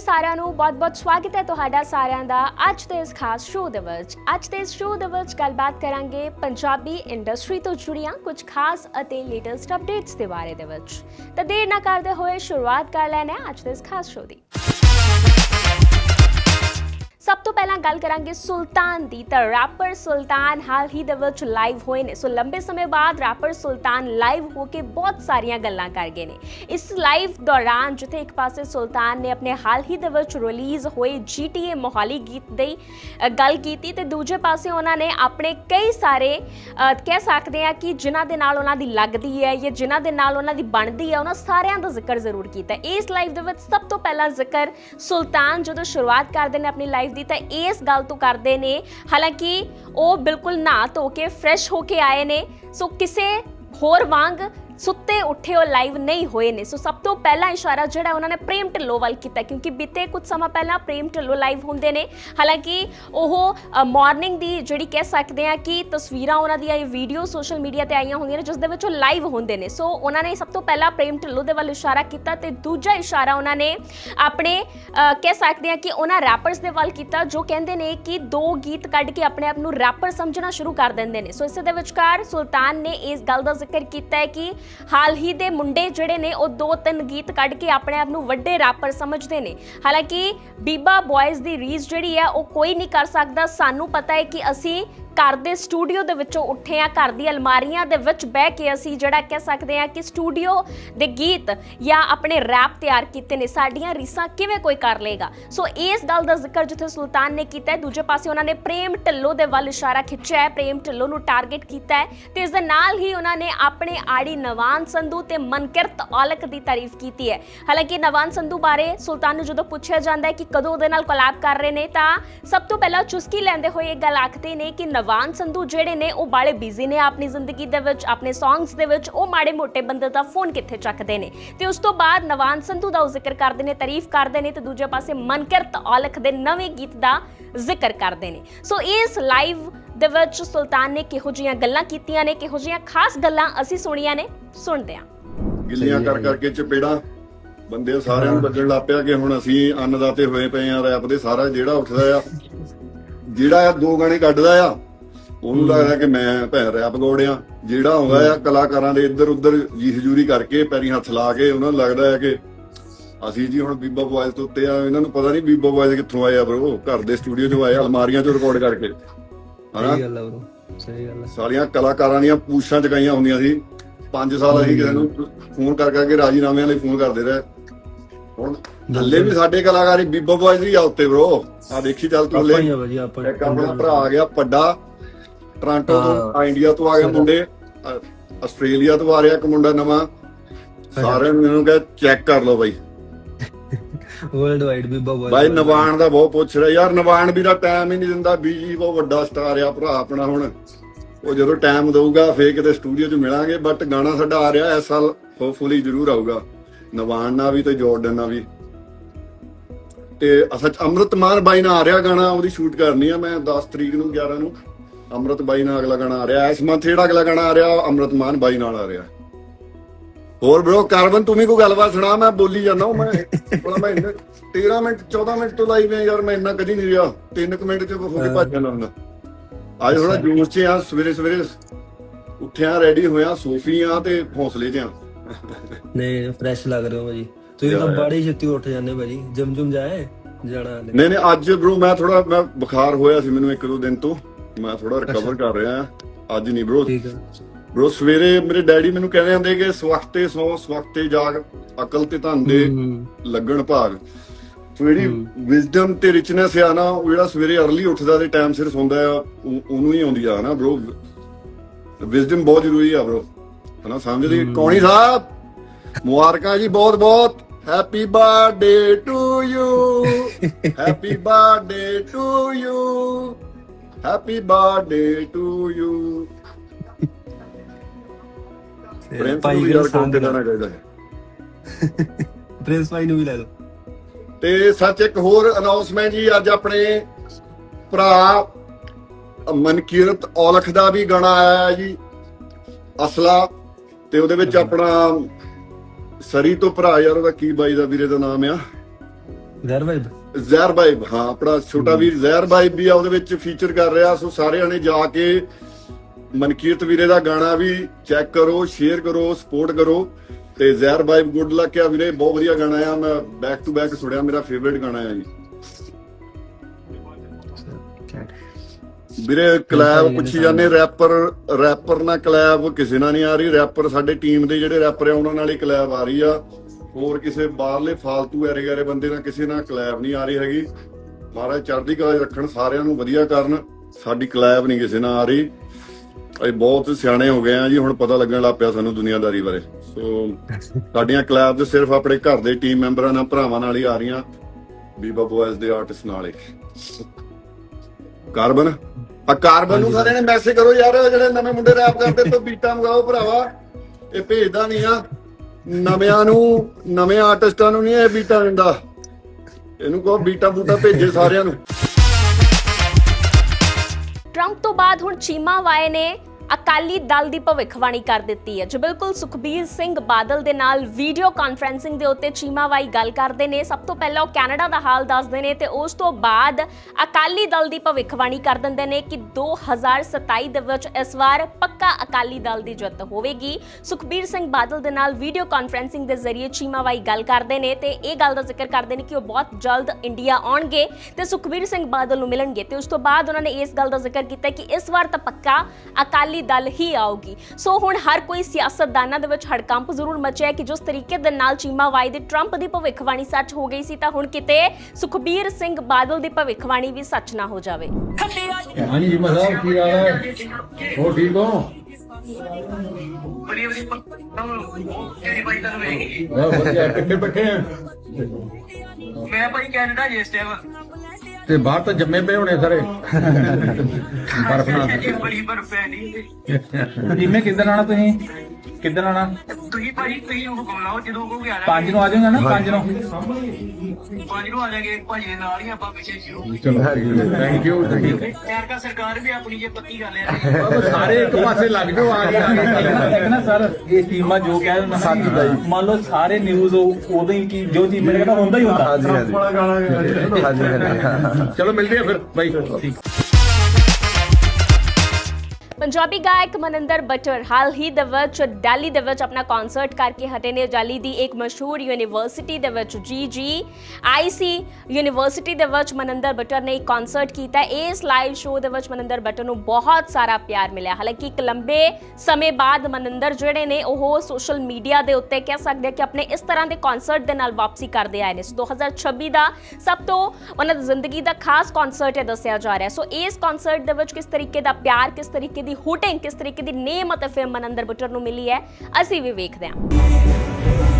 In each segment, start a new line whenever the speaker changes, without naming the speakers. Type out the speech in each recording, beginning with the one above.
ਸਾਰਿਆਂ ਨੂੰ ਬਹੁਤ-ਬਹੁਤ ਸਵਾਗਤ ਹੈ ਤੁਹਾਡਾ ਸਾਰਿਆਂ ਦਾ ਅੱਜ ਦੇ ਇਸ ਖਾਸ ਸ਼ੋਅ ਦੇ ਵਿੱਚ। ਅੱਜ ਦੇ ਇਸ ਸ਼ੋਅ ਦੇ ਵਿੱਚ ਗੱਲਬਾਤ ਕਰਾਂਗੇ ਪੰਜਾਬੀ ਇੰਡਸਟਰੀ ਤੋਂ ਜੁੜੀਆਂ ਕੁਝ ਖਾਸ ਅਤੇ ਲੇਟੈਸਟ ਅਪਡੇਟਸ ਦੇ ਬਾਰੇ ਦੇ ਵਿੱਚ। ਤਾਂ ਦੇਰ ਨਾ ਕਰਦੇ ਹੋਏ ਸ਼ੁਰੂਆਤ ਕਰ ਲੈਣਾ ਅੱਜ ਦੇ ਇਸ ਖਾਸ ਸ਼ੋਅ ਦੀ। ਸਭ ਤੋਂ ਪਹਿਲਾਂ ਗੱਲ ਕਰਾਂਗੇ ਸੁਲਤਾਨ ਦੀ। ਤਾਂ ਰੈਪਰ ਸੁਲਤਾਨ ਹਾਲ ਹੀ ਦੇ ਵਿੱਚ ਲਾਈਵ ਹੋਏ ਨੇ। ਸੋ ਲੰਬੇ ਸਮੇਂ ਬਾਅਦ ਰੈਪਰ ਸੁਲਤਾਨ ਲਾਈਵ ਹੋ ਕੇ ਬਹੁਤ ਸਾਰੀਆਂ ਗੱਲਾਂ ਕਰ ਗਏ ਨੇ। ਇਸ ਲਾਈਵ ਦੌਰਾਨ ਜਿੱਥੇ ਇੱਕ ਪਾਸੇ ਸੁਲਤਾਨ ਨੇ ਆਪਣੇ ਹਾਲ ਹੀ ਦੇ ਵਿੱਚ ਰਿਲੀਜ਼ ਹੋਏ GTA ਮੋਹਾਲੀ ਗੀਤ ਦੀ ਗੱਲ ਕੀਤੀ ਤੇ ਦੂਜੇ ਪਾਸੇ ਉਹਨਾਂ ਨੇ ਆਪਣੇ ਕਈ ਸਾਰੇ ਕਹਿ ਸਕਦੇ ਆ ਕਿ ਜਿਨ੍ਹਾਂ ਦੇ ਨਾਲ ਉਹਨਾਂ ਦੀ ਲੱਗਦੀ ਹੈ ਜਾਂ ਜਿਨ੍ਹਾਂ ਦੇ ਨਾਲ ਉਹਨਾਂ ਦੀ ਬਣਦੀ ਹੈ, ਉਹਨਾਂ ਸਾਰਿਆਂ ਦਾ ਜ਼ਿਕਰ ਜ਼ਰੂਰ ਕੀਤਾ। ਇਸ ਲਾਈਵ ਦੇ ਵਿੱਚ ਸਭ ਤੋਂ ਪਹਿਲਾਂ ਜ਼ਿਕਰ ਸੁਲਤਾਨ ਜਦੋਂ ਸ਼ੁਰੂਆਤ ਕਰਦੇ ਨੇ ਆਪਣੀ ਲਾਈਵ ਲਾਈਫ ਦੀ ਤਾਂ ਇਸ ਗੱਲ ਤੋਂ ਕਰਦੇ ਨੇ, ਹਾਲਾਂਕਿ ਉਹ ਬਿਲਕੁਲ ਨਹਾ ਧੋ ਕੇ ਫਰੈਸ਼ ਹੋ ਕੇ ਆਏ ਨੇ, ਸੋ ਕਿਸੇ ਹੋਰ ਵਾਂਗ ਸੁੱਤੇ ਉੱਠੇ ਉਹ ਲਾਈਵ ਨਹੀਂ ਹੋਏ ਨੇ। ਸੋ ਸਭ ਤੋਂ ਪਹਿਲਾ ਇਸ਼ਾਰਾ ਜਿਹੜਾ ਉਹਨਾਂ ਨੇ ਪ੍ਰੇਮ ਢਿੱਲੋਂ ਵੱਲ ਕੀਤਾ, ਕਿਉਂਕਿ ਬੀਤੇ ਕੁਝ ਸਮਾਂ ਪਹਿਲਾਂ ਪ੍ਰੇਮ ਢਿੱਲੋਂ ਲਾਈਵ ਹੁੰਦੇ ਨੇ। ਹਾਲਾਂਕਿ ਉਹ ਮਾਰਨਿੰਗ ਦੀ ਜਿਹੜੀ ਕਹਿ ਸਕਦੇ ਆ ਕਿ ਤਸਵੀਰਾਂ ਉਹਨਾਂ ਦੀਆਂ, ਇਹ ਵੀਡੀਓ ਸੋਸ਼ਲ ਮੀਡੀਆ ਤੇ ਆਈਆਂ ਹੁੰਦੀਆਂ ਨੇ, ਜਿਸ ਦੇ ਵਿੱਚ ਉਹ ਲਾਈਵ ਹੁੰਦੇ ਨੇ। ਸੋ ਉਹਨਾਂ ਨੇ ਸਭ ਤੋਂ ਪਹਿਲਾਂ ਪ੍ਰੇਮ ਢਿੱਲੋਂ ਦੇ ਵੱਲ ਇਸ਼ਾਰਾ ਕੀਤਾ ਤੇ ਦੂਜਾ ਇਸ਼ਾਰਾ ਉਹਨਾਂ ਨੇ ਆਪਣੇ ਕਹਿ ਸਕਦੇ ਆ ਕਿ ਉਹਨਾਂ ਰੈਪਰਸ ਦੇ ਵੱਲ ਕੀਤਾ, ਜੋ ਕਹਿੰਦੇ ਨੇ ਕਿ ਦੋ ਗੀਤ ਕੱਢ ਕੇ ਆਪਣੇ ਆਪ ਨੂੰ ਰੈਪਰ ਸਮਝਣਾ ਸ਼ੁਰੂ ਕਰ ਦਿੰਦੇ ਨੇ। ਸੋ ਇਸੇ ਦੇ ਵਿਚਕਾਰ ਸੁਲਤਾਨ ਨੇ ਇਸ ਗੱਲ ਦਾ ਜ਼ਿਕਰ ਕੀਤਾ ਹੈ ਕਿ ਹਾਲ ਹੀ ਦੇ ਮੁੰਡੇ ਜਿਹੜੇ ਨੇ, ਉਹ ਦੋ ਤਿੰਨ ਗੀਤ ਕੱਢ ਕੇ ਆਪਣੇ ਆਪ ਨੂੰ ਵੱਡੇ ਰੈਪਰ ਸਮਝਦੇ ਨੇ। ਹਾਲਾਂਕਿ ਬੀਬਾ ਬॉयਜ਼ ਦੀ ਰੀਸ ਜਿਹੜੀ ਹੈ, ਉਹ ਕੋਈ ਨਹੀਂ ਕਰ ਸਕਦਾ। ਸਾਨੂੰ ਪਤਾ ਹੈ ਕਿ ਅਸੀਂ ਘਰ ਦੇ ਸਟੂਡੀਓ ਦੇ ਵਿੱਚੋਂ ਉੱਠੇ ਆ, ਘਰ ਦੀ ਅਲਮਾਰੀਆਂ ਦੇ ਵਿੱਚ ਬਹਿ ਕੇ ਅਸੀਂ ਜਿਹੜਾ ਕਹਿ ਸਕਦੇ ਆ ਕਿ ਸਟੂਡੀਓ ਦੇ ਗੀਤ ਜਾਂ ਆਪਣੇ ਰੈਪ ਤਿਆਰ ਕੀਤੇ ਨੇ। ਸਾਡੀਆਂ ਰੀਸਾਂ ਕਿਵੇਂ ਕੋਈ ਕਰ ਲੇਗਾ ਸੋ ਇਸ ਗੱਲ ਦਾ ਜ਼ਿਕਰ ਜਿੱਥੇ ਸੁਲਤਾਨ ਨੇ ਕੀਤਾ ਹੈ, ਦੂਜੇ ਪਾਸੇ ਉਹਨਾਂ ਨੇ ਪ੍ਰੇਮ ਢਿੱਲੋਂ ਦੇ ਵੱਲ ਇਸ਼ਾਰਾ ਖਿੱਚਿਆ ਹੈ, ਪ੍ਰੇਮ ਢਿੱਲੋਂ ਨੂੰ ਟਾਰਗੇਟ ਕੀਤਾ ਹੈ ਤੇ ਇਸ ਦੇ ਨਾਲ ਹੀ ਉਹਨਾਂ ਨੇ ਆਪਣੇ ਆੜੀ ਨਵਾਨ ਸੰਧੂ ਤੇ ਮਨਕਿਰਤ ਔਲਖ ਦੀ ਤਾਰੀਫ ਕੀਤੀ ਹੈ। ਹਾਲਾਂਕਿ ਨਵਾਨ ਸੰਧੂ ਬਾਰੇ ਸੁਲਤਾਨ ਨੂੰ ਜਦੋਂ ਪੁੱਛਿਆ ਜਾਂਦਾ ਹੈ ਕਿ ਕਦੋਂ ਉਹਦੇ ਨਾਲ ਕੋਲੈਬ ਕਰ ਰਹੇ ਨੇ, ਤਾਂ ਸਭ ਤੋਂ ਪਹਿਲਾਂ ਚੁਸਕੀ ਲੈਂਦੇ ਹੋਏ ਇਹ ਗੱਲ ਆਖਦੇ ਨੇ ਕਿ ਨਵਾਨ ਸੰਧੂ ਜਿਹੜੇ ਨੇ, ਉਹ ਬਾਲੇ ਬਿਜ਼ੀ ਨੇ ਆਪਣੀ ਜ਼ਿੰਦਗੀ ਦੇ ਵਿੱਚ, ਆਪਣੇ ਸੌਂਗਸ ਦੇ ਵਿੱਚ, ਉਹ ਮਾੜੇ ਮੋਟੇ ਬੰਦੇ ਦਾ ਫੋਨ ਕਿੱਥੇ ਚੱਕਦੇ ਨੇ? ਤੇ ਉਸ ਤੋਂ ਬਾਅਦ ਨਵਾਨ ਸੰਧੂ ਦਾ ਜ਼ਿਕਰ ਕਰਦੇ ਨੇ, ਤਾਰੀਫ ਕਰਦੇ ਨੇ ਤੇ ਦੂਜੇ ਪਾਸੇ ਮਨਕਿਰਤ ਔਲਖ ਦੇ ਨਵੇਂ ਗੀਤ ਦਾ ਜ਼ਿਕਰ ਕਰਦੇ ਨੇ। ਸੋ ਇਸ ਲਾਈਵ ਦੇ ਵਿੱਚ ਸੁਲਤਾਨ ਨੇ ਕਿਹੋ ਜਿਹੀਆਂ ਗੱਲਾਂ ਕੀਤੀਆਂ ਨੇ, ਕਿਹੋ ਜਿਹੀਆਂ ਖਾਸ ਗੱਲਾਂ ਅਸੀਂ ਸੁਣੀਆਂ ਨੇ, ਸੁਣਦੇ ਹਾਂ।
ਗਿੱਲੀਆਂ ਕਰ ਕਰਕੇ ਚਪੇੜਾ, ਬੰਦੇ ਸਾਰਿਆਂ ਨੂੰ ਵੱਜਣ ਲੱਗ ਕਿ ਹੁਣ ਅਸੀਂ ਅੰਨਦਾਤੇ ਹੋਏ ਪਏ ਆ ਰੈਪ ਦੇ ਸਾਰਾ ਜਿਹੜਾ ਉੱਠਦਾ ਆ, ਜਿਹੜਾ ਆ ਦੋ ਗਾਣੇ ਕੱਢਦਾ ਆ ਉਹਨੂੰ ਲੱਗਦਾ ਕਿ ਮੈਂ ਭੈਣ ਰਿਆ ਪਗੋੜਿਆ ਜਿਹੜਾ ਹੁੰਦਾ ਆ ਕਲਾਕਾਰਾਂ ਦੇ ਇੱਧਰ ਉੱਧਰ ਜੀ ਹਜੂਰੀ ਕਰਕੇ ਪੈਰੀ ਹੱਥ ਲਾ ਕੇ ਉਹਨਾਂ ਨੂੰ ਲੱਗਦਾ ਹੈ ਕਿ ਅਸੀਂ ਜੀ ਹੁਣ ਬੀਬਾ ਬੋਇਜ਼ ਤੋਂ ਉੱਤੇ ਆ ਇਹਨਾਂ ਨੂੰ ਪਤਾ ਨਹੀਂ ਬੀਬਾ ਬੋਇਜ਼ ਕਿੱਥੋਂ ਆਇਆ ਬ్రో ਘਰ ਦੇ ਸਟੂਡੀਓ 'ਚੋਂ ਆਇਆ ਅਲਮਾਰੀਆਂ 'ਚੋਂ ਰਿਕਾਰਡ ਕਰਕੇ।
ਸਹੀ ਗੱਲ ਆ ਬ్రో ਸਹੀ ਗੱਲ ਆ।
ਸਾਰੀਆਂ ਕਲਾਕਾਰਾਂ ਦੀਆਂ ਪੂਛਾਂ ਚਕਾਈਆਂ ਹੁੰਦੀਆਂ ਸੀ। 5 ਸਾਲ ਅਸੀਂ ਕਿਸੇ ਨੂੰ ਫੋਨ ਕਰ ਕਰਕੇ ਰਾਜੀਨਾਮਿਆਂ ਲਈ ਫੋਨ ਕਰਦੇ ਰਹੇ। ਹੁਣ ਥੱਲੇ ਵੀ ਸਾਡੇ ਕਲਾਕਾਰੀ ਬੀਬਾ ਬੋਇਜ਼ ਹੀ ਆ ਉੱਤੇ ਬ్రో ਆ ਦੇਖੀ ਚੱਲ ਤੂੰ ਲੈ। ਆਪਣਾ ਭਰਾ ਆ ਗਿਆ ਵੱਡਾ। ਟ੍ਰਾਂਟੋ ਤੋਂ ਇੰਡੀਆ ਤੋਂ ਆ ਗਿਆ ਮੁੰਡੇ ਆਸਟ੍ਰੇਲੀਆ ਤੋਂ ਆ ਰਿਹਾ ਇੱਕ ਮੁੰਡਾ ਨਵਾਂ। ਸਾਰਿਆਂ ਨੂੰ ਮੈਨੂੰ ਕਹੇ ਚੈੱਕ ਕਰ ਲਓ ਬਾਈ।
ਵਰਲਡ ਵਾਈਡ ਵੀ ਬਾਬਾ
ਬਾਈ ਨਵਾਨ ਦਾ ਬਹੁਤ ਪੁੱਛ ਰਿਹਾ। ਯਾਰ ਨਵਾਨ ਵੀ ਦਾ ਟਾਈਮ ਹੀ ਨਹੀਂ ਦਿੰਦਾ। ਬੀਜੀ ਬਹੁਤ ਵੱਡਾ ਸਟਾਰ ਆ ਭਰਾ ਆਪਣਾ ਹੁਣ। ਉਹ ਜਦੋਂ ਟਾਈਮ ਦਊਗਾ ਫੇਰ ਕਿਤੇ ਸਟੂਡੀਓ 'ਚ ਮਿਲਾਂਗੇ। ਬਟ ਗਾਣਾ ਸਾਡਾ ਆ ਰਿਹਾ ਇਸ ਸਾਲ ਹੋਪਫੁਲੀ ਜ਼ਰੂਰ ਆਊਗਾ। ਨਵਾਨ ਨਾਲ ਵੀ ਤੇ ਜਾਰਡਨ ਨਾਲ ਵੀ। ਤੇ ਅਸਲ 'ਚ ਅੰਮ੍ਰਿਤਮਾਨ ਬਾਈ ਨਾਲ ਆ ਰਿਹਾ ਗਾਣਾ ਉਹਦੀ ਸ਼ੂਟ ਕਰਨੀ ਆ ਮੈਂ 10 ਤਰੀਕ ਨੂੰ 11 ਨੂੰ। ਅੰਮ੍ਰਿਤ ਬਾਈ ਨਾਲ ਅਗਲਾ ਗਾਣਾ ਆ ਰਿਹਾ ਇਸ ਮੰਥ ਜਿਹੜਾ ਅਗਲਾ ਗਾਣਾ ਆ ਰਿਹਾ ਅੰਮ੍ਰਿਤਮਾਨ ਬਾਈ ਨਾਲ ਆ ਰਿਹਾ। ਹੋਰ ਬ్రో ਕਾਰਬਨ ਤੂੰ ਵੀ ਕੋਈ ਗੱਲਬਾਤ ਸੁਣਾ ਮੈਂ ਬੋਲੀ ਜਾਂਦਾ ਹਾਂ ਮੈਂ ਬੜਾ ਮੈਂ ਇੰਨੇ- 13 ਮਿੰਟ 14 ਮਿੰਟ ਤੋਂ ਲਾਈਵ ਹੈ ਯਾਰ ਮੈਂ ਇੰਨਾ ਕਦੀ ਨਹੀਂ ਰਿਹਾ। 3 ਮਿੰਟ ਚ ਹੋ ਕੇ ਭੱਜ ਜਾਂਦਾ ਹੁੰਦਾ। ਅੱਜ ਥੋੜਾ ਜੋਸ਼ ਚ ਆ ਸਵੇਰੇ ਸਵੇਰੇ ਉੱਠਿਆ ਰੈਡੀ ਹੋਇਆ ਸੋਫੀ ਆ ਤੇ ਹੌਸਲੇ ਚ ਆ।
ਨਹੀਂ ਫਰੈਸ਼ ਲੱਗ ਰਹੇ ਹੋ ਭਾਜੀ। ਤੁਸੀਂ ਤਾਂ। ਬੜੀ ਛੇਤੀ ਉੱਠ ਜਾਂਦੇ ਭਾਜੀ। ਜਿਮ ਜੁਮ ਜਾਏ ਜਾਣਾ।
ਨਹੀਂ ਨਹੀਂ ਅੱਜ ਬ్రో ਮੈਂ ਥੋੜਾ ਮੈਂ ਬੁਖਾਰ ਹੋਇਆ ਸੀ ਮੈਨੂੰ ਇੱਕ ਦੋ ਦਿਨ ਤੋਂ। ਮੈਂ ਥੋੜਾ ਰਿਕਵਰ ਕਰ ਰਿਹਾ। ਅੱਜ ਨਹੀਂ ਬ్రో
ਠੀਕ ਹੈ
ਬ్రో ਸਵੇਰੇ ਮੇਰੇ ਡੈਡੀ ਮੈਨੂੰ ਕਹਿੰਦੇ ਹੁੰਦੇ ਕਿ ਸਵਖਤੇ ਸੌ ਸਵਖਤੇ ਜਾਗ ਅਕਲ ਤੇ ਧਨ ਦੇ ਲੱਗਣ ਭਾਗ। ਜਿਹੜੀ ਵਿਜ਼ਡਮ ਤੇ ਰਿਚਨੈਸ ਆ ਨਾ ਉਹ ਜਿਹੜਾ ਸਵੇਰੇ अर्ਲੀ ਉੱਠਦਾ ਤੇ ਟਾਈਮ ਸਿਰ ਸੌਂਦਾ ਆ ਉਹਨੂੰ ਹੀ ਆਉਂਦੀ ਆ ਨਾ ਬ్రో ਵਿਜ਼ਡਮ ਬਹੁਤ ਜ਼ਰੂਰੀ ਆ ਬ్రో ਹਨਾ ਸਮਝਦੇ ਕੌਣੀ ਸਾਹਿਬ ਮੁਬਾਰਕਾਂ ਜੀ ਬਹੁਤ ਬਹੁਤ। Happy birthday to you happy birthday to you happy birthday to you prince
ਭਾਈ
ਵੀ
ਸੰਗ
ਦੇਣਾ ਚਾਹੀਦਾ ਹੈ
ਪ੍ਰਿੰਸ ਭਾਈ ਨੂੰ ਵੀ ਲੈ ਲਓ
ਤੇ ਸੱਚ ਇੱਕ ਹੋਰ ਅਨਾਉਂਸਮੈਂਟ ਜੀ ਅੱਜ ਆਪਣੇ ਭਰਾ ਮਨਕੀਰਤ ਔਲਖ ਦਾ ਵੀ ਗਾਣਾ ਆਇਆ ਹੈ ਜੀ ਅਸਲਾ। ਤੇ ਉਹਦੇ ਵਿੱਚ ਆਪਣਾ ਸਰੀ ਤੋਂ ਭਰਾ ਯਾਰ ਉਹਦਾ ਕੀ ਬਾਈ ਦਾ ਵੀਰੇ ਦਾ ਨਾਮ ਆ।
ਜ਼ਹਿਰ ਵਾਈਬ?
ਜ਼ਹਿਰ ਬਾਈਬ ਹਾਂ ਆਪਣਾ ਛੋਟਾ ਵੀਰ ਜ਼ਹਿਰ ਬਾਈਬ ਵੀ ਆ ਉਹਦੇ ਵਿੱਚ ਫੀਚਰ ਕਰ ਰਿਹਾ ਸੋ ਸਾਰਿਆਂ ਨੇ ਜਾ ਕੇ ਮਨਕੀਰਤ ਵੀਰੇ ਦਾ ਗਾਣਾ ਵੀ ਚੈੱਕ ਕਰੋ ਸ਼ੇਅਰ ਕਰੋ ਸਪੋਰਟ ਕਰੋ ਤੇ ਜ਼ਹਿਰ ਬਾਈਬ ਗੁੱਡ ਲੱਕ ਆ ਵੀਰੇ ਬਹੁਤ ਵਧੀਆ ਗਾਣਾ ਆ ਮੈਂ ਬੈਕ ਟੂ ਬੈਕ ਸੁਣਿਆ ਮੇਰਾ ਫੇਵਰਿਟ ਗਾਣਾ ਆ ਜੀ। ਵੀਰੇ ਕਲੈਬ ਪੁੱਛੀ ਜਾਂਦੇ ਰੈਪਰ ਰੈਪਰ ਨਾਲ ਕਲੈਬ ਕਿਸੇ ਨਾਲ ਨਹੀਂ ਆ ਰਹੀ ਰੈਪਰ ਸਾਡੇ ਟੀਮ ਦੇ ਜਿਹੜੇ ਰੈਪਰ ਆ ਉਹਨਾਂ ਨਾਲ ਹੀ ਕਲੈਬ ਆ ਰਹੀ ਆ। ਹੋਰ ਕਿਸੇ ਬਾਹਰਲੇ ਫਾਲਤੂ ਐਰੇ ਗਾਰੇ ਬੰਦੇ ਨਾਲ ਕਿਸੇ ਨਾਲ ਕਲੈਬ ਨਹੀਂ ਆ ਰਹੀ ਹੈਗੀ। ਮਹਾਰਾਜ ਚੜ੍ਹਦੀ ਕਲਾ ਰੱਖਣ ਸਾਰਿਆਂ ਨੂੰ ਵਧੀਆ ਕਰਨ। ਸਾਡੀ ਕਲੈਬ ਨਹੀਂ ਕਿਸੇ ਨਾਲ ਆ ਰਹੀ। ਅਸੀਂ ਬਹੁਤ ਸਿਆਣੇ ਹੋ ਗਏ ਆ ਜੀ ਹੁਣ ਪਤਾ ਲੱਗਣ ਲੱਗ ਪਿਆ ਸਾਨੂੰ ਦੁਨੀਆਦਾਰੀ ਬਾਰੇ। ਸੋ ਸਾਡੀਆਂ ਕਲੈਬ ਦੇ ਸਿਰਫ ਆਪਣੇ ਘਰ ਦੇ ਟੀਮ ਮੈਂਬਰਾਂ ਨਾਲ ਭਰਾਵਾਂ ਨਾਲ ਹੀ ਆ ਰਹੀਆਂ। ਬੀਬਾ ਬॉयਜ਼ ਦੇ ਆਰਟਿਸਟ ਨਾਲ ਹੀ। ਕਾਰਬਨ? ਆ ਕਾਰਬਨ ਨੂੰ ਸਾਰਿਆਂ ਨੇ ਮੈਸੇਜ ਕਰੋ ਯਾਰ ਜਿਹੜੇ ਨਵੇਂ ਮੁੰਡੇ ਰੈਪ ਕਰਦੇ ਤੋਂ ਬੀਟਾ ਮੰਗਾਓ ਭਰਾਵਾ। ਇਹ ਭੇਜਦਾ ਨਹੀਂ ਆ। ਨਵਿਆਂ ਨੂੰ, ਨਵੇਂ ਆਰਟਿਸਟਾਂ ਨੂੰ ਨਹੀਂ ਇਹ ਬੀਟਾ ਦਿੰਦਾ। ਇਹਨੂੰ ਕਹੋ ਬੀਟਾ ਬੂਟਾ ਭੇਜੇ ਸਾਰਿਆਂ ਨੂੰ।
ਟਰੰਪ ਤੋਂ ਬਾਅਦ ਹੁਣ ਚੀਮਾ ਵਾਏ ਨੇ। ਅਕਾਲੀ ਦਲ ਦੀ ਭਵਿੱਖਬਾਣੀ ਕਰ ਦਿੱਤੀ ਹੈ। ਜੋ ਬਿਲਕੁਲ ਸੁਖਬੀਰ ਸਿੰਘ ਬਾਦਲ ਦੇ ਨਾਲ ਵੀਡੀਓ ਕਾਨਫਰੈਂਸਿੰਗ ਦੇ ਉੱਤੇ ਚੀਮਾ ਵਾਈ ਗੱਲ ਕਰਦੇ ਨੇ। ਸਭ ਤੋਂ ਪਹਿਲਾਂ ਉਹ ਕੈਨੇਡਾ ਦਾ ਹਾਲ ਦੱਸਦੇ ਨੇ ਤੇ ਉਸ ਤੋਂ ਬਾਅਦ ਅਕਾਲੀ ਦਲ ਦੀ ਭਵਿੱਖਬਾਣੀ ਕਰ ਦਿੰਦੇ ਨੇ ਕਿ 2027 ਦੇ ਵਿੱਚ ਇਸ ਵਾਰ ਪੱਕਾ ਅਕਾਲੀ ਦਲ ਦੀ ਜਿੱਤ ਹੋਵੇਗੀ। ਸੁਖਬੀਰ ਸਿੰਘ ਬਾਦਲ ਦੇ ਨਾਲ ਵੀਡੀਓ ਕਾਨਫਰੈਂਸਿੰਗ ਦੇ ਜ਼ਰੀਏ ਚੀਮਾਵਾਈ ਗੱਲ ਕਰਦੇ ਨੇ ਤੇ ਇਹ ਗੱਲ ਦਾ ਜ਼ਿਕਰ ਕਰਦੇ ਨੇ ਕਿ ਉਹ ਬਹੁਤ ਜਲਦ ਇੰਡੀਆ ਆਉਣਗੇ ਤੇ ਸੁਖਬੀਰ ਸਿੰਘ ਬਾਦਲ ਨੂੰ ਮਿਲਣਗੇ ਤੇ ਉਸ ਤੋਂ ਬਾਅਦ ਉਹਨਾਂ ਨੇ ਇਸ ਗੱਲ ਦਾ ਜ਼ਿਕਰ ਕੀਤਾ ਕਿ ਇਸ ਵਾਰ ਤਾਂ ਪੱਕਾ ਅਕਾਲੀ ਦਲ ਹੀ ਆਊਗੀ। ਸੋ ਹੁਣ ਹਰ ਕੋਈ ਸਿਆਸਤਦਾਨਾਂ ਦੇ ਵਿੱਚ ਹੜਕੰਪ ਜ਼ਰੂਰ ਮਚਿਆ ਕਿ ਜਿਸ ਤਰੀਕੇ ਦੇ ਨਾਲ ਚੀਮਾ ਵਾਈ ਦੇ ਟਰੰਪ ਦੀ ਭਵਿੱਖਬਾਣੀ ਸੱਚ ਹੋ ਗਈ ਸੀ ਤਾਂ ਹੁਣ ਕਿਤੇ ਸੁਖਬੀਰ ਸਿੰਘ ਬਾਦਲ ਦੀ ਭਵਿੱਖਬਾਣੀ ਵੀ ਸੱਚ ਨਾ ਹੋ ਜਾਵੇ।
ਹਾਂਜੀ ਜੀ ਮਸਾਬ ਕੀ ਹਾਲ ਹੈ? ਹੋ ਠੀਕ ਹੋ?
ਬੜੀ ਬੜੀ ਤੇਰੀ ਬਾਈ ਤਾਂ ਹੋਵੇਗੀ
ਬਹੁਤ ਵਧੀਆ ਕਿੱਥੇ ਬੈਠੇ ਆ?
ਮੈਂ ਭਾਈ ਕੈਨੇਡਾ ਜੇ ਇਸ ਟਾਈਮ
ਤੇ ਬਾਹਰ ਤਾਂ ਜੰਮੇ ਪਏ ਹੋਣੇ ਸਾਰੇ। ਬਰਫ ਨਾਲ।
ਬੜੀ ਬਰਫ ਹੈ ਨਹੀਂ।
ਜਿਵੇਂ ਕਿੱਦਣ ਆਣਾ ਤੁਸੀਂ? ਕਿੱਦਣ ਆਣਾ
ਤੁਸੀਂ ਭਾਈ ਤੁਸੀਂ ਹੁਕਮ ਲਾਓ ਜਦੋਂ ਕਹੋਗੇ ਆ ਜਾਣਾ
ਪੰਜ ਨੂੰ ਆ ਜਾਓਗੇ ਨਾ? ਪੰਜ ਨੂੰ।
ਪੰਜ ਨੂੰ ਆ ਜਾਗੇ ਭਾਜੀ ਦੇ ਨਾਲ ਹੀ ਆਪਾਂ ਪਿੱਛੇ ਸ਼ੁਰੂ।
ਚਲੋ। ਥੈਂਕ ਯੂ ਠੀਕ ਹੈ
ਸਰਕਾਰ ਵੀ ਆਪਣੀ ਜੇ ਪੱਕੀ ਗੱਲ ਹੈ
ਬਾਬਾ ਸਾਰੇ ਇੱਕ ਪਾਸੇ ਲੱਗ ਜਾਓ ਆ ਗਏ
ਇੱਕ ਨਾ ਸਰ ਇਹ ਟੀਮਾਂ ਜੋ ਕਹਿ ਦਿੰਦਾ ਸੱਚ ਦਾ ਮੰਨ ਲਓ ਸਾਰੇ ਨਿਊਜ਼ ਉਦੋਂ ਹੀ ਕੀ ਜੋ ਚੀਜ਼ ਮੇਰੇ ਕਹਿੰਦਾ ਹੁੰਦਾ ਹੀ ਹੁੰਦਾ।
ਚਲੋ ਮਿਲਦੇ ਆ ਫਿਰ ਬਾਈ। ਠੀਕ।
ਪੰਜਾਬੀ ਗਾਇਕ ਮਨਿੰਦਰ ਬੱਟਰ ਹਾਲ ਹੀ ਦੇ ਵਿੱਚ ਦਿੱਲੀ ਦੇ ਵਿੱਚ ਆਪਣਾ ਕਨਸਰਟ ਕਰਕੇ ਹਟੇ ਨੇ ਦਿੱਲੀ ਦੀ ਇੱਕ ਮਸ਼ਹੂਰ ਯੂਨੀਵਰਸਿਟੀ ਦੇ ਵਿੱਚ ਜੀ ਜੀ ਆਈਸੀ ਯੂਨੀਵਰਸਿਟੀ ਦੇ ਵਿੱਚ ਮਨਿੰਦਰ ਬਟਰ ਨੇ ਇੱਕ ਕਨਸਰਟ ਕੀਤਾ ਇਸ ਲਾਈਵ ਸ਼ੋਅ ਦੇ ਵਿੱਚ ਮਨਿੰਦਰ ਬੱਟਰ ਨੂੰ ਬਹੁਤ ਸਾਰਾ ਪਿਆਰ ਮਿਲਿਆ ਹਾਲਾਂਕਿ ਇੱਕ ਲੰਬੇ ਸਮੇਂ ਬਾਅਦ ਮਨਿੰਦਰ ਜਿਹੜੇ ਨੇ ਉਹ ਸੋਸ਼ਲ ਮੀਡੀਆ ਦੇ ਉੱਤੇ ਕਹਿ ਸਕਦੇ ਆ ਕਿ ਆਪਣੇ ਇਸ ਤਰ੍ਹਾਂ ਦੇ ਕਨਸਰਟ ਦੇ ਨਾਲ ਵਾਪਸੀ ਕਰਦੇ ਆਏ ਨੇ ਸੋ 2026 ਦਾ ਸਭ ਤੋਂ ਉਹਨਾਂ ਦੀ ਜ਼ਿੰਦਗੀ ਦਾ ਖਾਸ ਕਨਸਰਟ ਹੈ ਦੱਸਿਆ ਜਾ ਰਿਹਾ ਸੋ ਇਸ ਕਨਸਰਟ ਦੇ ਵਿੱਚ ਕਿਸ ਤਰੀਕੇ ਦਾ ਪਿਆਰ ਕਿਸ ਤਰੀਕੇ ਦੀ ਹੁਟਿੰਗ ਕਿਸ ਤਰੀਕੇ ਦੀ ਨੇਮ ਅਤੇ ਫੇਮ ਮਨਿੰਦਰ ਬੁੱਟਰ ਨੂੰ ਮਿਲੀ ਹੈ, ਅਸੀਂ ਵੀ ਵੇਖਦੇ ਹਾਂ।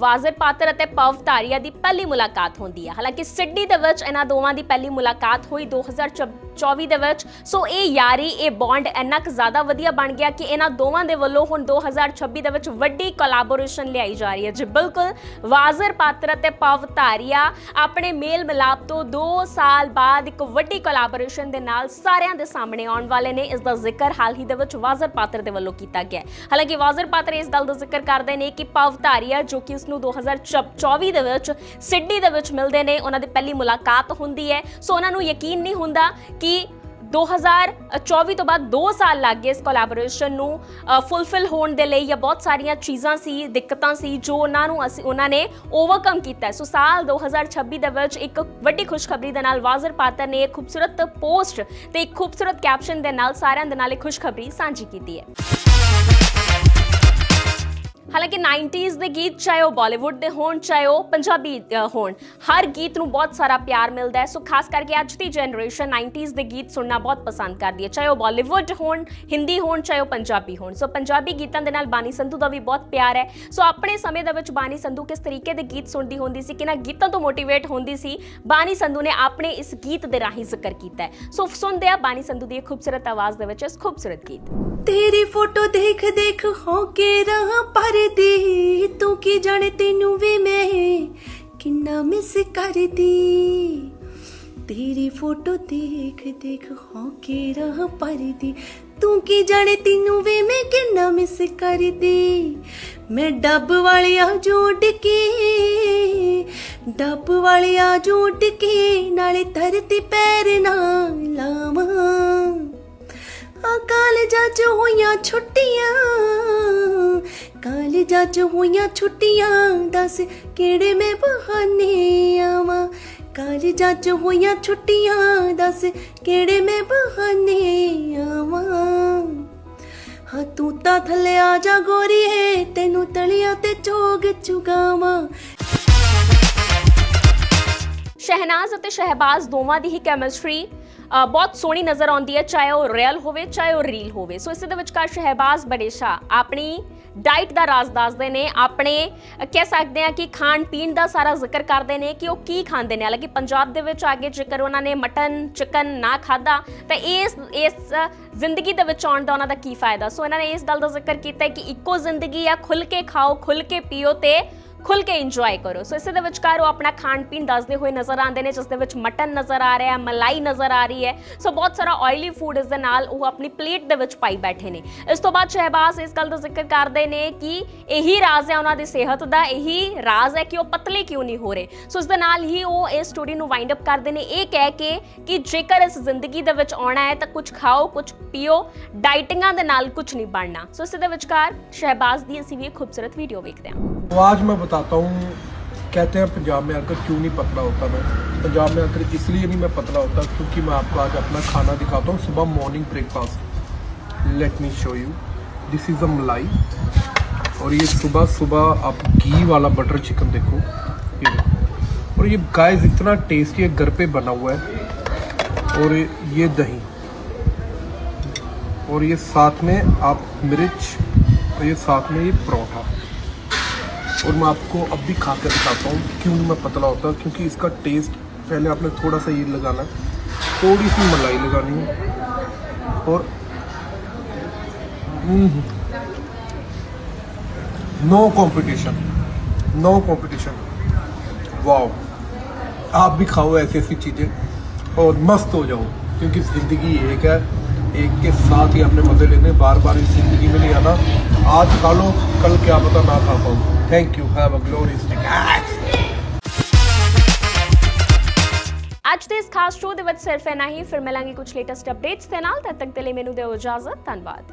ਵਾਜ਼ਰ ਪਾਤਰ ਅਤੇ ਪਵ ਧਾਰੀਆ ਦੀ ਪਹਿਲੀ ਮੁਲਾਕਾਤ ਹੁੰਦੀ ਹੈ ਹਾਲਾਂਕਿ ਸਿਡਨੀ ਦੇ ਵਿੱਚ ਇਹਨਾਂ ਦੋਵਾਂ ਦੀ ਪਹਿਲੀ ਮੁਲਾਕਾਤ ਹੋਈ 2024 ਦੇ ਵਿੱਚ। ਸੋ ਇਹ ਯਾਰੀ, ਇਹ ਬੌਂਡ ਇੰਨਾ ਕੁ ਜ਼ਿਆਦਾ ਵਧੀਆ ਬਣ ਗਿਆ ਕਿ ਇਹਨਾਂ ਦੋਵਾਂ ਦੇ ਵੱਲੋਂ ਹੁਣ 2026 ਦੇ ਵਿੱਚ ਵੱਡੀ ਕੋਲੈਬੋਰੇਸ਼ਨ ਲਿਆਈ ਜਾ ਰਹੀ ਹੈ। ਜੀ, ਬਿਲਕੁਲ ਵਾਜ਼ਰ ਪਾਤਰ ਅਤੇ ਪਵਤਾਰੀਆ ਆਪਣੇ ਮੇਲ ਮਿਲਾਪ ਤੋਂ 2 ਸਾਲ ਬਾਅਦ ਇੱਕ ਵੱਡੀ ਕੋਲੈਬੋਰੇਸ਼ਨ ਦੇ ਨਾਲ ਸਾਰਿਆਂ ਦੇ ਸਾਹਮਣੇ ਆਉਣ ਵਾਲੇ ਨੇ। ਇਸ ਦਾ ਜ਼ਿਕਰ ਹਾਲ ਹੀ ਦੇ ਵਿੱਚ ਵਾਜ਼ਰ ਪਾਤਰ ਦੇ ਵੱਲੋਂ ਕੀਤਾ ਗਿਆ ਹਾਲਾਂਕਿ ਵਾਜ਼ਰ ਪਾਤਰ ਇਸ ਗੱਲ ਦਾ ਜ਼ਿਕਰ ਕਰਦੇ ਨੇ ਕਿ ਪਵਤਾਰੀਆ ਜੋ ਕਿ ਉਸ ਨੂੰ 2024 ਦੇ ਵਿੱਚ ਸਿਡਨੀ ਦੇ ਵਿੱਚ ਮਿਲਦੇ ਨੇ, ਉਹਨਾਂ ਦੀ ਪਹਿਲੀ ਮੁਲਾਕਾਤ ਹੁੰਦੀ ਹੈ। ਸੋ ਉਹਨਾਂ ਨੂੰ ਯਕੀਨ ਨਹੀਂ ਹੁੰਦਾ ਕਿ 2024 ਤੋਂ ਬਾਅਦ 2 ਸਾਲ ਲੱਗ ਗਏ ਇਸ ਕੋਲੈਬੋਰੇਸ਼ਨ ਨੂੰ ਫੁੱਲਫਿਲ ਹੋਣ ਦੇ ਲਈ ਜਾਂ ਬਹੁਤ ਸਾਰੀਆਂ ਚੀਜ਼ਾਂ ਸੀ, ਦਿੱਕਤਾਂ ਸੀ ਜੋ ਉਹਨਾਂ ਨੂੰ ਅਸੀਂ, ਉਹਨਾਂ ਨੇ ਓਵਰਕਮ ਕੀਤਾ ਸੋ ਸਾਲ 2026 ਦੇ ਵਿੱਚ ਇੱਕ ਵੱਡੀ ਖੁਸ਼ਖਬਰੀ ਦੇ ਨਾਲ ਵਾਜ਼ਰ ਪਾਤਰ ਨੇ ਇੱਕ ਖੂਬਸੂਰਤ ਪੋਸਟ ਤੇ ਇੱਕ ਖੂਬਸੂਰਤ ਕੈਪਸ਼ਨ ਦੇ ਨਾਲ ਸਾਰਿਆਂ ਦੇ ਨਾਲ ਇੱਕ ਖੁਸ਼ਖਬਰੀ ਸਾਂਝੀ ਕੀਤੀ ਹੈ। ਹਾਲਾਂਕਿ 90s ਦੇ ਗੀਤ, ਚਾਹੇ ਉਹ ਬਾਲੀਵੁੱਡ ਦੇ ਹੋਣ, ਚਾਹੇ ਉਹ ਪੰਜਾਬੀ ਹੋਣ, ਹਰ ਗੀਤ ਨੂੰ ਬਹੁਤ ਸਾਰਾ ਪਿਆਰ ਮਿਲਦਾ ਹੈ। ਸੋ ਖਾਸ ਕਰਕੇ ਅੱਜ ਦੀ ਜਨਰੇਸ਼ਨ 90s ਦੇ ਗੀਤ ਸੁਣਨਾ ਬਹੁਤ ਪਸੰਦ ਕਰਦੀ ਹੈ। ਚਾਹੇ ਉਹ ਬਾਲੀਵੁੱਡ ਹੋਣ, ਹਿੰਦੀ ਹੋਣ, ਚਾਹੇ ਉਹ ਪੰਜਾਬੀ ਹੋਣ। ਸੋ ਪੰਜਾਬੀ ਗੀਤਾਂ ਦੇ ਨਾਲ ਬਾਨੀ ਸੰਧੂ ਦਾ ਵੀ ਬਹੁਤ ਪਿਆਰ ਹੈ। ਸੋ ਆਪਣੇ ਸਮੇਂ ਦੇ ਵਿੱਚ ਬਾਨੀ ਸੰਧੂ ਕਿਸ ਤਰੀਕੇ ਦੇ ਗੀਤ ਸੁਣਦੀ ਹੁੰਦੀ ਸੀ ਕਿਨਾਂ ਗੀਤਾਂ ਤੋਂ ਮੋਟੀਵੇਟ ਹੁੰਦੀ ਸੀ, ਬਾਨੀ ਸੰਧੂ ਨੇ ਆਪਣੇ ਇਸ ਗੀਤ ਦੇ ਰਾਹੀਂ ਜ਼ਿਕਰ ਕੀਤਾ ਹੈ। ਸੋ ਸੁਣਦੇ ਆ ਬਾਨੀ ਸੰਧੂ ਦੀ ਖੂਬਸੂਰਤ ਆਵਾਜ਼ ਦੇ ਵਿੱਚ ਇਸ ਖੂਬਸੂਰਤ ਗੀਤ।
ਤੇਰੀ ਫੋਟੋ ਦੇਖ ਦੇਖ ਹੋ ਕੇ ਰਹਾ ਪਰਦੀ ਤੂੰ ਕੀ ਜਾਣੇ ਤੈਨੂੰ ਵੀ ਮੈਂ ਕਿੰਨਾ ਮਿਸ ਕਰਦੀ? ਤੇਰੀ ਫੋਟੋ ਦੇਖ ਦੇਖ ਹੋ ਕੇ ਰਹਾ ਪਰਦੀ ਤੂੰ ਕੀ ਜਾਣੇ ਤੈਨੂੰ ਵੀ ਮੈਂ ਕਿੰਨਾ ਮਿਸ ਕਰਦੀ? ਮੈਂ ਡੱਬ ਵਾਲਿਆ ਜੋੜ ਕੇ ਡੱਬ ਵਾਲਿਆ ਜੋੜ ਕੇ ਨਾਲੇ ਧਰਤੀ ਪੈਰ ਨਾ ਲਾਵਾਂ। ਆ ਕਾਲਜਾਂ ਚ ਹੋਈਆਂ ਛੁੱਟੀਆਂ। ਕਾਲਜਾਂ ਚ ਹੋਈਆਂ ਛੁੱਟੀਆਂ, ਦੱਸ ਕਿਹੜੇ ਮੈਂ ਬਹਾਨੇ ਆਵਾਂ? ਕਾਲਜਾਂ ਚ ਹੋਈਆਂ ਛੁੱਟੀਆਂ, ਦੱਸ ਕਿਹੜੇ ਮੈਂ ਬਹਾਨੇ ਆਵਾਂ? ਹਾਂ, ਤੂੰ ਤਾਂ ਥੱਲੇ ਆ ਜਾ ਗੋਰੀਏ ਤੈਨੂੰ ਤਲੀਆਂ ਤੇ ਚੋਗ ਚੁਗਾਵਾਂ।
ਸ਼ਹਿਨਾਜ਼ ਅਤੇ ਸ਼ਹਿਬਾਜ਼ ਦੋਵਾਂ ਦੀ ਹੀ ਕੈਮਿਸਟਰੀ ਬਹੁਤ ਸੋਹਣੀ ਨਜ਼ਰ ਆਉਂਦੀ ਹੈ, ਚਾਹੇ ਉਹ ਰੀਅਲ ਹੋਵੇ, ਚਾਹੇ ਉਹ ਰੀਲ ਹੋਵੇ। ਸੋ ਇਸੇ ਦੇ ਵਿਚਕਾਰ ਸ਼ਹਿਬਾਜ਼ ਬੜੇ ਬੜੇਸ਼ਾ ਆਪਣੀ ਡਾਈਟ ਦਾ ਰਾਜ਼ ਦੱਸਦੇ ਨੇ, ਆਪਣੇ, ਕਹਿ ਸਕਦੇ ਆ ਕਿ ਖਾਣ ਪੀਣ ਦਾ ਸਾਰਾ ਜ਼ਿਕਰ ਕਰਦੇ ਨੇ ਕਿ ਉਹ ਕੀ ਖਾਂਦੇ ਨੇ। ਹਾਲਾਂਕਿ ਪੰਜਾਬ ਦੇ ਵਿੱਚ ਆਗੇ ਜੇਕਰ ਉਹਨਾਂ ਨੇ ਮਟਨ, ਚਿਕਨ ਨਾ ਖਾਦਾ ਤਾਂ ਇਸ ਇਸ ਜ਼ਿੰਦਗੀ ਦੇ ਵਿੱਚ ਆਉਣ ਦਾ ਉਹਨਾਂ ਦਾ ਕੀ ਫਾਇਦਾ? ਸੋ ਇਹਨਾਂ ਨੇ ਇਸ ਗੱਲ ਦਾ ਜ਼ਿਕਰ ਕੀਤਾ ਕਿ ਇੱਕੋ ਜ਼ਿੰਦਗੀ ਆ ਖੁੱਲ ਕੇ ਖਾਓ ਖੁੱਲ ਕੇ ਪੀਓ ਤੇ ਖੁੱਲ ਕੇ ਇੰਜੋਏ ਕਰੋ। ਸੋ ਇਸੇ ਦੇ ਵਿਚਕਾਰ ਉਹ ਆਪਣਾ ਖਾਣ ਪੀਣ ਦੱਸਦੇ ਹੋਏ ਨਜ਼ਰ ਆਉਂਦੇ ਨੇ, ਜਿਸ ਦੇ ਵਿੱਚ ਮਟਨ ਨਜ਼ਰ ਆ ਰਿਹਾ ਹੈ ਮਲਾਈ ਨਜ਼ਰ ਆ ਰਹੀ ਹੈ। ਸੋ ਬਹੁਤ ਸਾਰਾ ਆਇਲੀ ਫੂਡ ਇਸ ਦੇ ਨਾਲ ਉਹ ਆਪਣੀ ਪਲੇਟ ਦੇ ਵਿੱਚ ਪਾਈ ਬੈਠੇ ਨੇ। ਇਸ ਤੋਂ ਬਾਅਦ ਸ਼ਹਿਬਾਜ਼ ਇਸ ਗੱਲ ਦਾ ਜ਼ਿਕਰ ਕਰਦੇ ਨੇ ਕਿ ਇਹੀ ਰਾਜ਼ ਹੈ ਉਹਨਾਂ ਦੀ ਸਿਹਤ ਦਾ, ਇਹੀ ਰਾਜ਼ ਹੈ ਕਿ ਉਹ ਪਤਲੇ ਕਿਉਂ ਨਹੀਂ ਹੋ ਰਹੇ। ਸੋ ਇਸ ਦੇ ਨਾਲ ਹੀ ਉਹ ਇਸ ਸਟੋਰੀ ਨੂੰ ਵਾਈਂਡ ਅਪ ਕਰਦੇ ਨੇ, ਇਹ ਕਹਿ ਕੇ ਕਿ ਜੇਕਰ ਇਸ ਜ਼ਿੰਦਗੀ ਦੇ ਵਿੱਚ ਆਉਣਾ ਹੈ ਤਾਂ ਕੁਝ ਖਾਓ, ਕੁਝ ਪੀਓ ਡਾਈਟਿੰਗਾਂ ਦੇ ਨਾਲ ਕੁਝ ਨਹੀਂ ਬਣਨਾ। ਸੋ ਇਸ ਦੇ ਵਿਚਕਾਰ ਸ਼ਹਿਬਾਜ਼ ਦੀ ਅਸੀਂ ਵੀ ਇੱਕ ਖੂਬਸੂਰਤ ਵੀਡੀਓ ਵੇਖਦੇ ਹਾਂ।
ਆਵਾਜ਼ ਮੈਂ बताता हूँ, कहते हैं पंजाब में आकर क्यों नहीं पतला होता मैं? पंजाब में आकर इसलिए नहीं मैं पतला होता क्योंकि मैं आपको आज अपना खाना दिखाता हूँ सुबह morning breakfast let me show you this is a malai. और ये सुबह सुबह आप घी वाला बटर चिकन देखो। ये देखो। और ये गाइस इतना टेस्टी है, घर पे बना हुआ है। और ये दही। और ये साथ में आप मिर्च, और ये साथ में ये परोठा और मैं आपको अब भी खा कर दिखाता हूँ क्यों मैं पतला होता क्योंकि इसका टेस्ट पहले आपने थोड़ा सा ये लगाना है। थोड़ी सी मलाई लगानी है। और no competition no competition wow आप भी खाओ ऐसी ऐसी चीज़ें और मस्त हो जाओ, क्योंकि ज़िंदगी एक है। एक के साथ ही अपने मज़े लेने बार बार इस ज़िंदगी में नहीं आना। आज खा लो, कल क्या पता ना खा पाओ Thank you. Have a glorious day. Ah!
ਅੱਜ ਦੇ ਇਸ ਖਾਸ ਸ਼ੋਅ ਦੇ ਵਿੱਚ ਸਿਰਫ ਇਨਾ ਹੀ। ਫਿਰ ਮਿਲਾਂਗੇ ਕੁਝ ਲੇਟੈਸਟ ਅਪਡੇਟਸ ਦੇ ਨਾਲ। ਤਦ ਤੱਕ ਦੇ ਲਈ ਮੈਨੂੰ ਦਿਓ ਇਜਾਜ਼ਤ। ਧੰਨਵਾਦ।